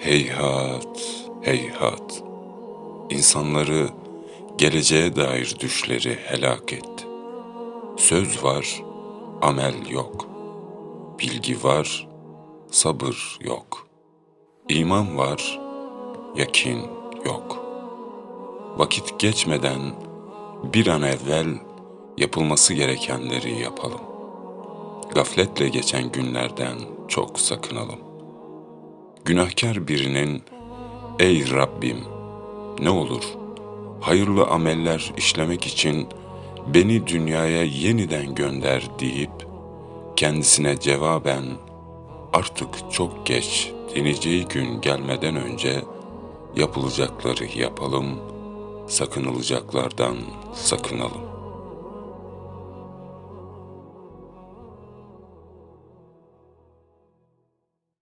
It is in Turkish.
Heyhat, heyhat. İnsanları geleceğe dair düşleri helak etti. Söz var, amel yok. Bilgi var, sabır yok. İman var, yakin yok. Vakit geçmeden bir an evvel yapılması gerekenleri yapalım. Gafletle geçen günlerden çok sakınalım. Günahkar birinin ey Rabbim ne olur hayırlı ameller işlemek için beni dünyaya yeniden gönder deyip kendisine cevaben artık çok geç deneyeceği gün gelmeden önce yapılacakları yapalım, sakınılacaklardan sakınalım.